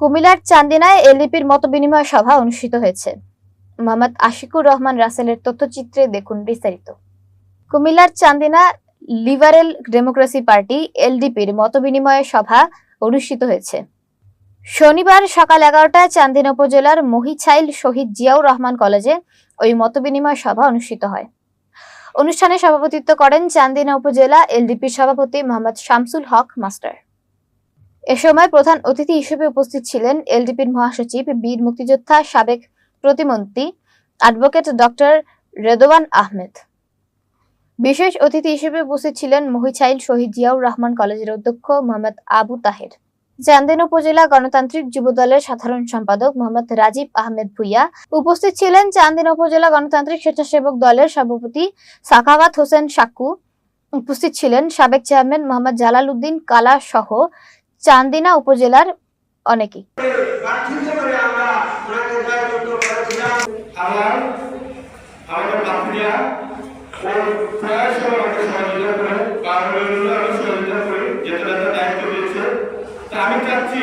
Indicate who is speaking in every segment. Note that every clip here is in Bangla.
Speaker 1: কুমিল্লার চান্দিনায় এলডিপির মতবিনিময় সভা অনুষ্ঠিত হয়েছে। মোহাম্মদ আশিকুর রহমান রাসেলের তথ্যচিত্রে দেখুন বিস্তারিত। কুমিল্লার চান্দিনা লিবারেল ডেমোক্রেসি পার্টি এলডিপির মতবিনিময় সভা অনুষ্ঠিত হয়েছে। শনিবার সকাল এগারোটায় চান্দিনা উপজেলার মহিছাইল শহীদ জিয়াউর রহমান কলেজে ওই মতবিনিময় সভা অনুষ্ঠিত হয়। অনুষ্ঠানে সভাপতিত্ব করেন চান্দিনা উপজেলা এলডিপির সভাপতি মোহাম্মদ শামসুল হক মাস্টার। এ সময় প্রধান অতিথি হিসেবে উপস্থিত ছিলেন এলডিপির মহাসচিব, বীর মুক্তিযোদ্ধা, সাবেক প্রতিমন্ত্রী, অ্যাডভোকেট ডক্টর রেদোয়ান আহমেদ। বিশেষ অতিথি হিসেবে উপস্থিত ছিলেন মহিছাইল শহীদ জিয়াউর রহমান কলেজের অধ্যক্ষ মোহাম্মদ আবু তাহের। চান্দিনা উপজেলা গণতান্ত্রিক যুবদলের সাধারণ সম্পাদক মোহাম্মদ রাজীব আহমেদ ভুইয়া। উপস্থিত ছিলেন চান্দিনা উপজেলা গণতান্ত্রিক স্বেচ্ছাসেবক দলের সভাপতি সাখাওয়াত হোসেন সাক্কু উপস্থিত ছিলেন সাবেক চেয়ারম্যান মোহাম্মদ জালাল উদ্দিন কালা সহ চান্দিনা উপজেলার
Speaker 2: অনেকে আমি চাচ্ছি ওনাকে জয়যুক্ত করেছিলাম
Speaker 3: আমার আমাদের বাপুরা ওর প্রয়াস করে আমাকে সহযোগিতা করে কারণ আমি সহযোগিতা করি যেটা তাদের দায়িত্ব দিয়েছে তা আমি চাচ্ছি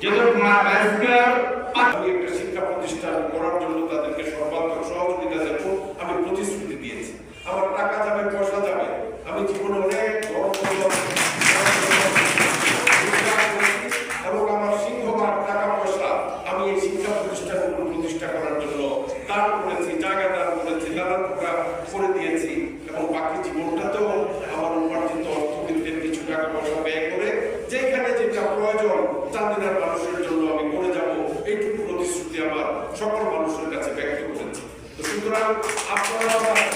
Speaker 3: যেহেতু ম্যাসকার
Speaker 2: আমি একটা শিক্ষা প্রতিষ্ঠান করার জন্য তাদেরকে সর্বাত্মক সহযোগিতা দেব আমি প্রতিশ্রুতি দিয়েছি আমার টাকা যাবে পয়সা যাবে আমি জীবনে অনেক বড় বড় এবং আমার সিংহভাগ টাকা পয়সা আমি এই শিক্ষা প্রতিষ্ঠানগুলো প্রতিষ্ঠা করার জন্য দান করেছি জায়গা দান করেছি নানান প্রকার করে দিয়েছি এবং বাকি জীবনটাতেও আমার উপার্জিত অর্থবিত্তের কিছু টাকা পয়সা ব্যয় করে যেখানে যেটা প্রয়োজন চান্দিনার মানুষের জন্য আমি করে যাব এইটুকু প্রতিশ্রুতি আমার সকল মানুষের কাছে ব্যক্ত করেছি তো সুতরাং আপনারা আমার-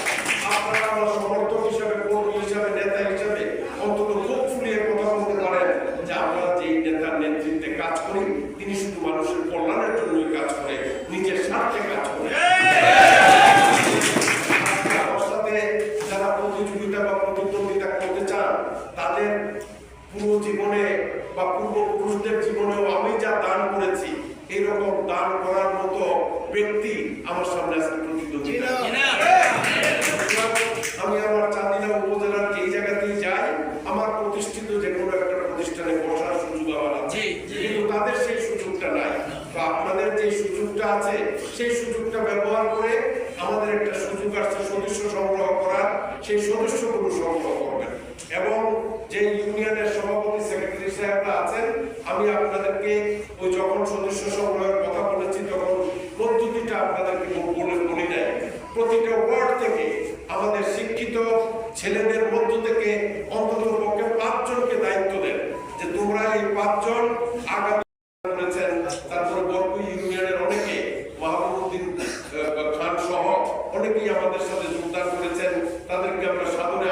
Speaker 2: আপনারা আমার সমর্থক হিসাবে কর্মী হিসাবে নেতা হিসাবে অন্তত মুখ ফুলিয়ে কথা বলতে পারেন যে আমরা যেই নেতার নেতৃত্বে কাজ করি তিনি শুধু মানুষের কল্যাণের জন্যই কাজ করে নিজের স্বার্থে কাজ করে আমার সাথে যারা প্রতিযোগিতা বা প্রতিদ্বন্দ্বিতা করতে চান তাদের পুরো জীবনে বা পূর্বপুরুষদের জীবনেও আমি যা দান করেছি এইরকম দান করার মতো ব্যক্তি আমার সামনে আজকে প্রতিদ্বন্দ্বিতা আমি আমার চাঁদিনা উপজেলার যেই জায়গাতেই যাই আমার প্রতিষ্ঠিত যে কোনো একটা প্রতিষ্ঠানে বসার সুযোগ আমার আছে। কিন্তু তাদের সেই সুযোগটা নাই। তো আপনাদের যে সুযোগটা আছে সেই সুযোগটা ব্যবহার করে আমাদের একটা সুযোগ আসছে সদস্য সংগ্রহ করার। সেই সদস্যগুলো সংগ্রহ করবেন। এবং যে ইউনিয়নের প্রতিটা ওয়ার্ড থেকে আমাদের শিক্ষিত ছেলেদের মধ্য থেকে অন্তত পক্ষে পাঁচজনকে দায়িত্ব দেন যে তোমরা এই পাঁচজন আগামী অনেকেই আমাদের সাথে যোগদান করেছেন। তাদেরকে আমরা সাদরে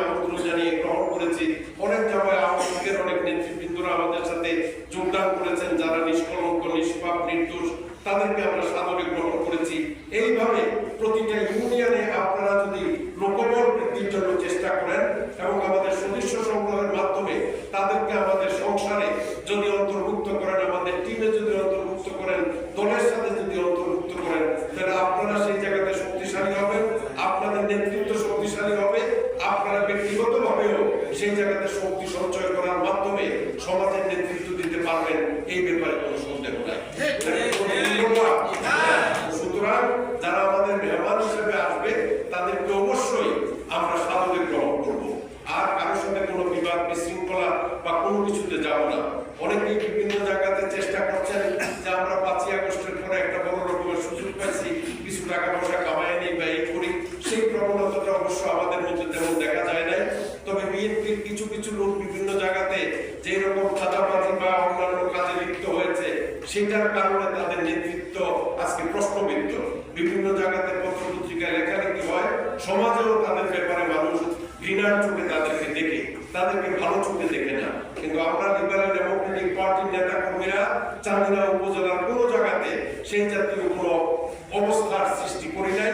Speaker 2: জানিয়ে গ্রহণ করেছি। অনেক জায়গায় অনেক আমাদের সাথে যোগদান করেছেন। যারা নির্দোষ, তাদেরকে আমরা সাদরে গ্রহণ করেছি এইভাবে প্রতিটা ইউনিয়নে আপনারা যদি লোকবল জন্য চেষ্টা করেন এবং আমাদের সদস্য সংগ্রহের মাধ্যমে তাদেরকে আমাদের সংসারে যদি অন্তর্ভুক্ত করেন আমাদের টিমে যদি অন্তর্ভুক্ত করেন দলের সাথে যদি অন্তর্ভুক্ত করেন তাহলে আপনারা সেই জায়গাতে শক্তিশালী হবেন আপনাদের নেতৃত্ব শক্তিশালী হবে আপনারা ব্যক্তিগতভাবেও সেই জায়গাতে শক্তি সঞ্চয় করার মাধ্যমে সমাজের নেতৃত্ব দিতে পারবেন এই ব্যাপারে কোনো সন্দেহ নাই। সুতরাং যারা আমাদের মেহমান হিসেবে আসবে তাদেরকে অবশ্যই আমরা সাদরে গ্রহণ করব আর কারোর সাথে কোনো বিবাদ বিশৃঙ্খলা কিছুতে যাব না। অনেকেই বিভিন্ন জায়গাতে চেষ্টা করছেন যে আমরা পাঁচই আগস্টের পরে একটা বড় রকমের সুযোগ পাইছি, কিছু টাকা পয়সা কামাই নেই বা এই করি। সেই প্রবণতাটা অবশ্য আমাদের মধ্যে তেমন দেখা যায় নাই। তবে বিএনপির কিছু কিছু লোক বিভিন্ন জায়গাতে যে রকম চাঁদাবাজি বা অন্যান্য কাজে লিপ্ত হয়েছে, সেটার কারণে তাদের নেতৃত্ব আজকে প্রশ্নবিদ্ধ। বিভিন্ন জায়গাতে পত্র পত্রিকায় লেখালেখি হয়। সমাজেও তাদের ব্যাপারে মানুষ ঘৃণার চোখে তাদেরকে দেখে। তাদেরকে ভালো চোখে দেখে না। কিন্তু আমরা লিবারেল ডেমোক্রেটিক পার্টির নেতা কর্মীরা চান্দিনা উপজেলার কোনো জায়গাতে সেই জাতীয় কোনো অবস্থার সৃষ্টি করি নাই।